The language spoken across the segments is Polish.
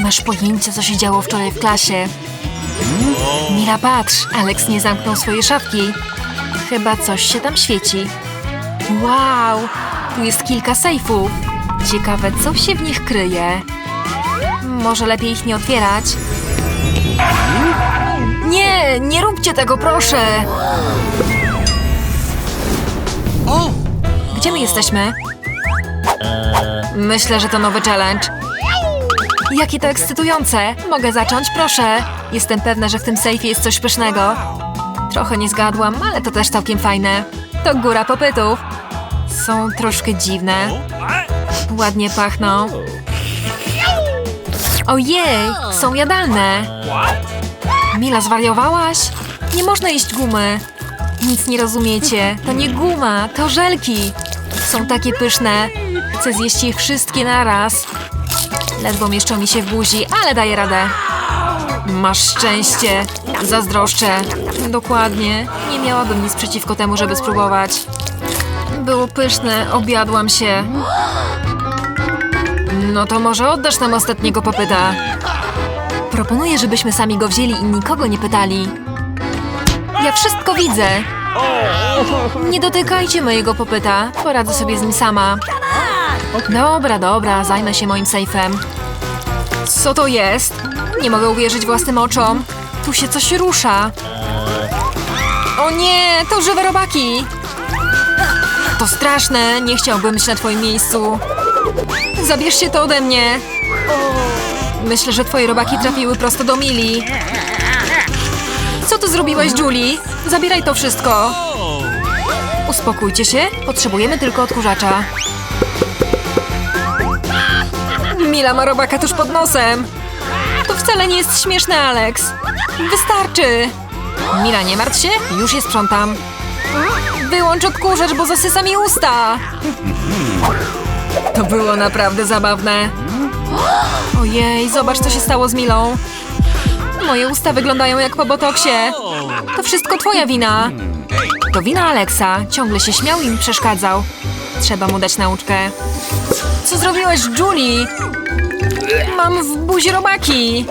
Nie masz pojęcia, co się działo wczoraj w klasie. Mila, patrz, Alex nie zamknął swojej szafki. Chyba coś się tam świeci. Wow, tu jest kilka sejfów. Ciekawe, co się w nich kryje. Może lepiej ich nie otwierać? Nie, nie róbcie tego, proszę! Gdzie my jesteśmy? Myślę, że to nowy challenge. Jakie to ekscytujące! Mogę zacząć, proszę. Jestem pewna, że w tym sejfie jest coś pysznego. Trochę nie zgadłam, ale to też całkiem fajne. To góra popytów. Są troszkę dziwne. Ładnie pachną. Ojej, są jadalne. Mila, zwariowałaś? Nie można jeść gumy. Nic nie rozumiecie. To nie guma, to żelki. Są takie pyszne. Chcę zjeść je wszystkie naraz. Ledwo mieszczą mi się w buzi, ale daję radę. Masz szczęście. Zazdroszczę. Dokładnie. Nie miałabym nic przeciwko temu, żeby spróbować. Było pyszne, objadłam się. No to może oddasz nam ostatniego popyta. Proponuję, żebyśmy sami go wzięli i nikogo nie pytali. Ja wszystko widzę. Nie dotykajcie mojego popyta. Poradzę sobie z nim sama. Dobra, dobra, zajmę się moim sejfem. Co to jest? Nie mogę uwierzyć własnym oczom. Tu się coś rusza. O nie, to żywe robaki. To straszne, nie chciałbym być na twoim miejscu. Zabierzcie to ode mnie. Myślę, że twoje robaki trafiły prosto do Mili. Co ty zrobiłaś, Julie? Zabieraj to wszystko. Uspokójcie się, potrzebujemy tylko odkurzacza. Mila ma robaka tuż pod nosem. To wcale nie jest śmieszne, Alex. Wystarczy. Mila, nie martw się, już je sprzątam. Wyłącz odkurzacz, bo zasysa mi usta. To było naprawdę zabawne. Ojej, zobacz, co się stało z Milą. Moje usta wyglądają jak po botoksie. To wszystko twoja wina. To wina Alexa. Ciągle się śmiał i mi przeszkadzał. Trzeba mu dać nauczkę. Co zrobiłeś, Julie? Mam w buzi robaki.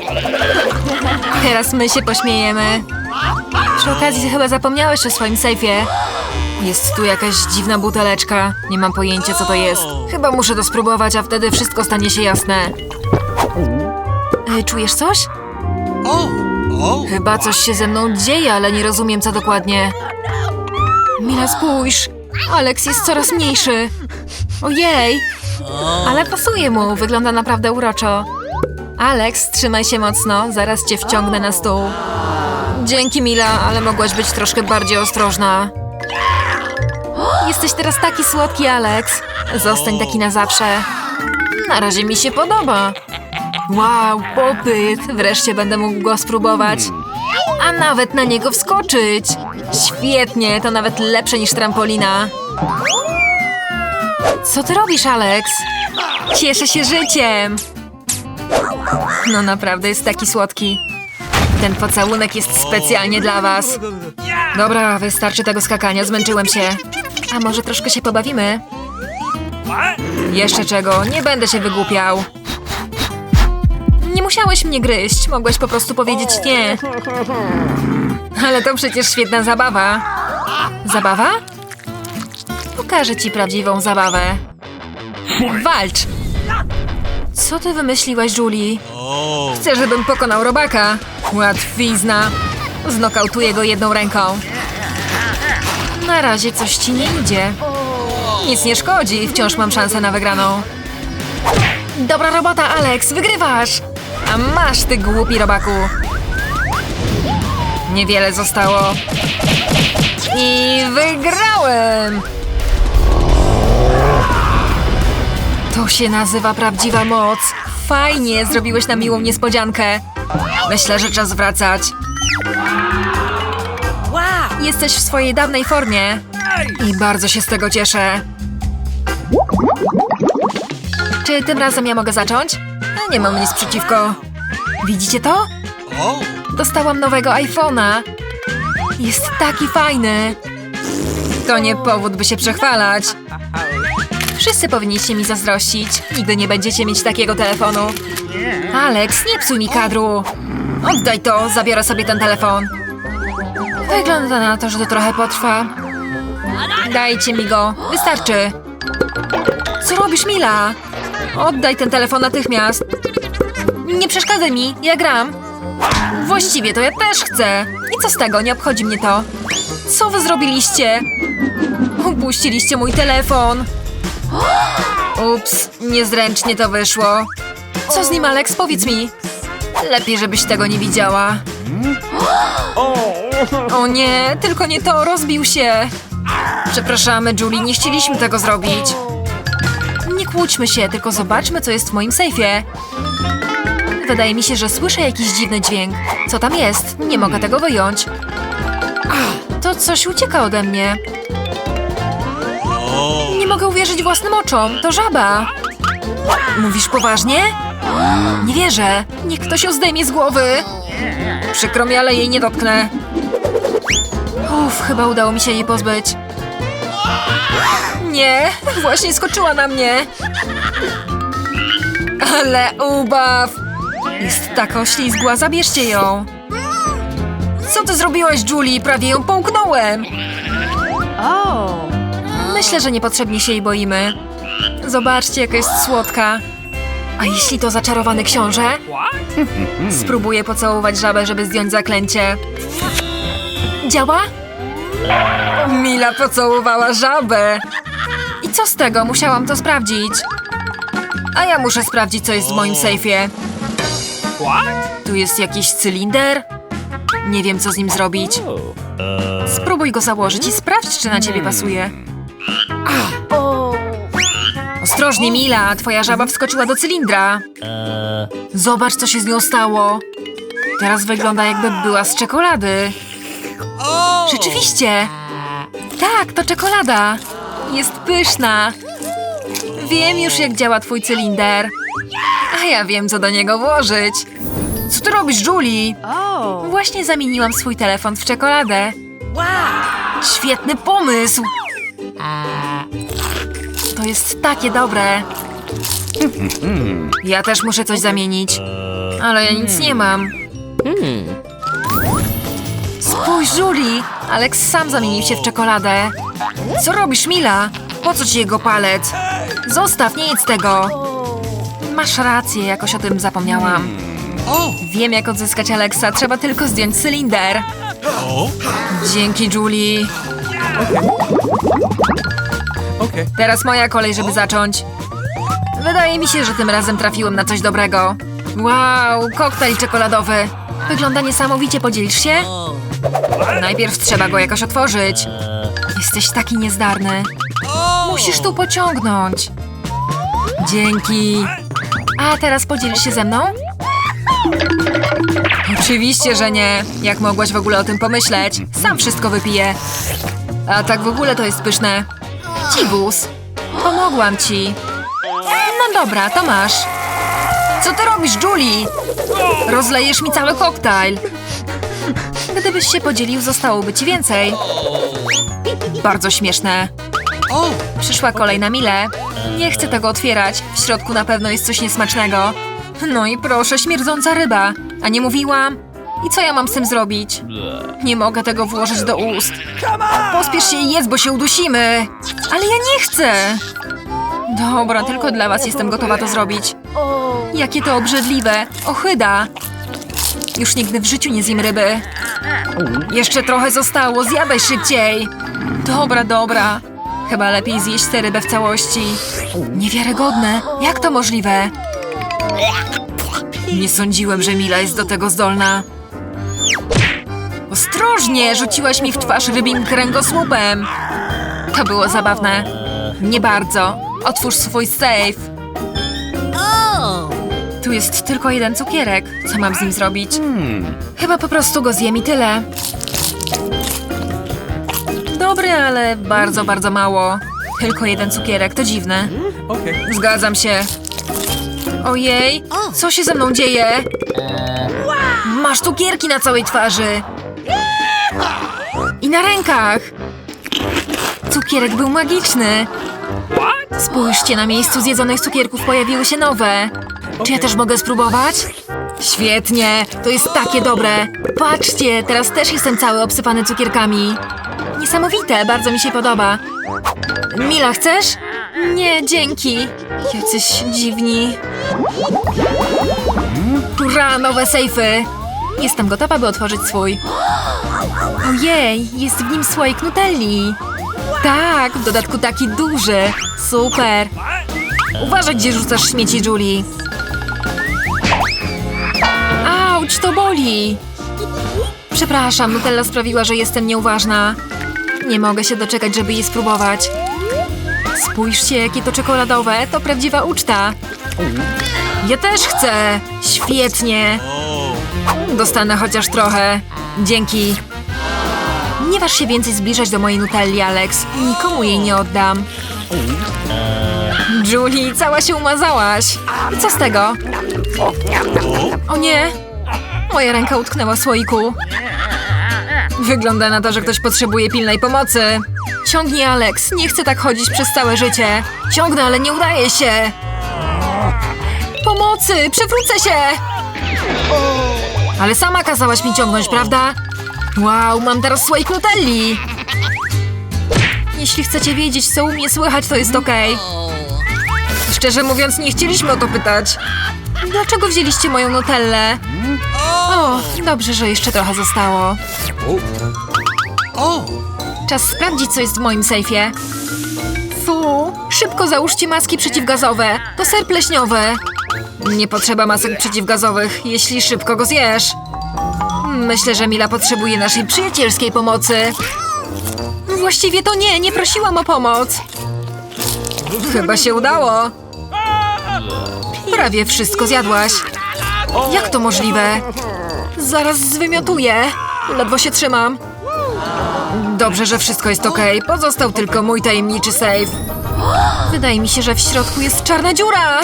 Teraz my się pośmiejemy. Przy okazji chyba zapomniałeś o swoim sejfie. Jest tu jakaś dziwna buteleczka. Nie mam pojęcia, co to jest. Chyba muszę to spróbować, a wtedy wszystko stanie się jasne. E, czujesz coś? Chyba coś się ze mną dzieje, ale nie rozumiem, co dokładnie. Mila, spójrz. Alex jest coraz mniejszy. Ojej. Ale pasuje mu, wygląda naprawdę uroczo. Alex, trzymaj się mocno, zaraz cię wciągnę na stół. Dzięki, Mila, ale mogłaś być troszkę bardziej ostrożna. Jesteś teraz taki słodki, Alex. Zostań taki na zawsze. Na razie mi się podoba. Wow, popyt! Wreszcie będę mógł go spróbować. A nawet na niego wskoczyć. Świetnie, to nawet lepsze niż trampolina. Co ty robisz, Alex? Cieszę się życiem. No naprawdę jest taki słodki. Ten pocałunek jest specjalnie dla was. Dobra, wystarczy tego skakania, zmęczyłem się. A może troszkę się pobawimy? Jeszcze czego, nie będę się wygłupiał. Nie musiałeś mnie gryźć, mogłeś po prostu powiedzieć nie. Ale to przecież świetna zabawa. Zabawa? Pokażę ci prawdziwą zabawę. Walcz! Co ty wymyśliłaś, Julie? Chcę, żebym pokonał robaka. Łatwizna. Znokautuję go jedną ręką. Na razie coś ci nie idzie. Nic nie szkodzi, wciąż mam szansę na wygraną. Dobra robota, Alex, wygrywasz! A masz, ty głupi robaku. Niewiele zostało. I wygrałem! To się nazywa prawdziwa moc. Fajnie, zrobiłeś na miłą niespodziankę. Myślę, że czas wracać. Jesteś w swojej dawnej formie. I bardzo się z tego cieszę. Czy tym razem ja mogę zacząć? Nie mam nic przeciwko. Widzicie to? Dostałam nowego iPhone'a. Jest taki fajny. To nie powód, by się przechwalać. Wszyscy powinniście mi zazdrościć. Nigdy nie będziecie mieć takiego telefonu. Alex, nie psuj mi kadru. Oddaj to, zabiorę sobie ten telefon. Wygląda na to, że to trochę potrwa. Dajcie mi go, wystarczy. Co robisz, Mila? Oddaj ten telefon natychmiast. Nie przeszkadzaj mi, ja gram. Właściwie to ja też chcę. I co z tego, nie obchodzi mnie to. Co wy zrobiliście? Upuściliście mój telefon. Ups, niezręcznie to wyszło. Co z nim, Alex? Powiedz mi. Lepiej, żebyś tego nie widziała. O nie, tylko nie to, rozbił się. Przepraszamy, Julie, nie chcieliśmy tego zrobić. Nie kłóćmy się, tylko zobaczmy, co jest w moim sejfie. Wydaje mi się, że słyszę jakiś dziwny dźwięk. Co tam jest? Nie mogę tego wyjąć. To coś ucieka ode mnie. Mogę uwierzyć własnym oczom. To żaba. Mówisz poważnie? Nie wierzę. Niech ktoś ją zdejmie z głowy. Przykro mi, ale jej nie dotknę. Uff, chyba udało mi się jej pozbyć. Nie, właśnie skoczyła na mnie. Ale ubaw. Jest taka oślizgła, zabierzcie ją. Co ty zrobiłaś, Julie? Prawie ją połknąłem. Myślę, że niepotrzebnie się jej boimy. Zobaczcie, jaka jest słodka. A jeśli to zaczarowany książę? Spróbuję pocałować żabę, żeby zdjąć zaklęcie. Działa? Mila pocałowała żabę. I co z tego? Musiałam to sprawdzić. A ja muszę sprawdzić, co jest w moim sejfie. Tu jest jakiś cylinder? Nie wiem, co z nim zrobić. Spróbuj go założyć i sprawdź, czy na ciebie pasuje. Ostrożnie, Mila, twoja żaba wskoczyła do cylindra. Zobacz, co się z nią stało. Teraz wygląda, jakby była z czekolady. Rzeczywiście. Tak, to czekolada. Jest pyszna. Wiem już, jak działa twój cylinder. A ja wiem, co do niego włożyć. Co ty robisz, Julie? Właśnie zamieniłam swój telefon w czekoladę. Świetny pomysł! To jest takie dobre. Ja też muszę coś zamienić. Ale ja nic nie mam. Spójrz, Julie! Alex sam zamienił się w czekoladę. Co robisz, Mila? Po co ci jego palec? Zostaw, nie jedz tego. Masz rację, jakoś o tym zapomniałam. Wiem, jak odzyskać Alexa. Trzeba tylko zdjąć cylinder. Dzięki, Julie. Okay. Teraz moja kolej, żeby zacząć. Wydaje mi się, że tym razem trafiłem na coś dobrego. Wow, koktajl czekoladowy. Wygląda niesamowicie, podzielisz się? Najpierw trzeba go jakoś otworzyć. Jesteś taki niezdarny. Musisz tu pociągnąć. Dzięki. A teraz podzielisz się ze mną? Oczywiście, że nie. Jak mogłaś w ogóle o tym pomyśleć? Sam wszystko wypiję. A tak w ogóle to jest pyszne. Cibus, pomogłam ci. No dobra, to masz. Co ty robisz, Julie? Rozlejesz mi cały koktajl. Gdybyś się podzielił, zostałoby ci więcej. Bardzo śmieszne. Przyszła kolej na Milę. Nie chcę tego otwierać. W środku na pewno jest coś niesmacznego. No i proszę, śmierdząca ryba. A nie mówiłam? I co ja mam z tym zrobić? Nie mogę tego włożyć do ust. Pospiesz się i jedz, bo się udusimy. Ale ja nie chcę. Dobra, tylko dla was jestem gotowa to zrobić. Jakie to obrzydliwe. Ochyda. Już nigdy w życiu nie zjem ryby. Jeszcze trochę zostało, zjadaj szybciej. Dobra, dobra. Chyba lepiej zjeść tę rybę w całości. Niewiarygodne. Jak to możliwe? Nie sądziłem, że Mila jest do tego zdolna. Ostrożnie! Rzuciłaś mi w twarz rybim kręgosłupem. To było zabawne. Nie bardzo. Otwórz swój safe. Tu jest tylko jeden cukierek. Co mam z nim zrobić? Chyba po prostu go zjem i tyle. Dobry, ale bardzo, bardzo mało. Tylko jeden cukierek, to dziwne. Zgadzam się. Ojej, co się ze mną dzieje? Masz cukierki na całej twarzy. I na rękach. Cukierek był magiczny. Spójrzcie, na miejscu zjedzonych cukierków pojawiły się nowe. Czy ja też mogę spróbować? Świetnie, to jest takie dobre. Patrzcie, teraz też jestem cały obsypany cukierkami. Niesamowite, bardzo mi się podoba. Mila, chcesz? Nie, dzięki. Jacyś dziwni. Hurra, nowe sejfy. Jestem gotowa, by otworzyć swój. Ojej, jest w nim słoik nutelli. Tak, w dodatku taki duży. Super. Uważaj, gdzie rzucasz śmieci, Julie. Auć, to boli. Przepraszam, Nutella sprawiła, że jestem nieuważna. Nie mogę się doczekać, żeby je spróbować. Spójrzcie, jakie to czekoladowe. To prawdziwa uczta. Ja też chcę. Świetnie. Dostanę chociaż trochę. Dzięki. Nie waż się więcej zbliżać do mojej Nutelli, Alex. Nikomu jej nie oddam. Julie, cała się umazałaś. Co z tego? O nie! Moja ręka utknęła w słoiku. Wygląda na to, że ktoś potrzebuje pilnej pomocy. Ciągnij, Alex. Nie chcę tak chodzić przez całe życie. Ciągnę, ale nie udaje się. Pomocy! Przewrócę się! Ale sama kazałaś mi ciągnąć, prawda? Wow, mam teraz słoik Nutelli. Jeśli chcecie wiedzieć, co u mnie słychać, to jest okej. Szczerze mówiąc, nie chcieliśmy o to pytać. Dlaczego wzięliście moją Nutellę? O, dobrze, że jeszcze trochę zostało. Czas sprawdzić, co jest w moim sejfie. Fu, szybko załóżcie maski przeciwgazowe. To ser pleśniowy. Nie potrzeba masek przeciwgazowych, jeśli szybko go zjesz. Myślę, że Mila potrzebuje naszej przyjacielskiej pomocy. Właściwie to nie, nie prosiłam o pomoc. Chyba się udało. Prawie wszystko zjadłaś. Jak to możliwe? Zaraz zwymiotuję. Ledwo się trzymam. Dobrze, że wszystko jest okej. Pozostał tylko mój tajemniczy safe. Wydaje mi się, że w środku jest czarna dziura.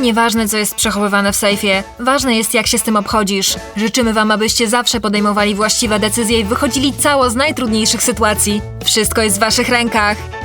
Nieważne, co jest przechowywane w sejfie. Ważne jest, jak się z tym obchodzisz. Życzymy wam, abyście zawsze podejmowali właściwe decyzje i wychodzili cało z najtrudniejszych sytuacji. Wszystko jest w waszych rękach.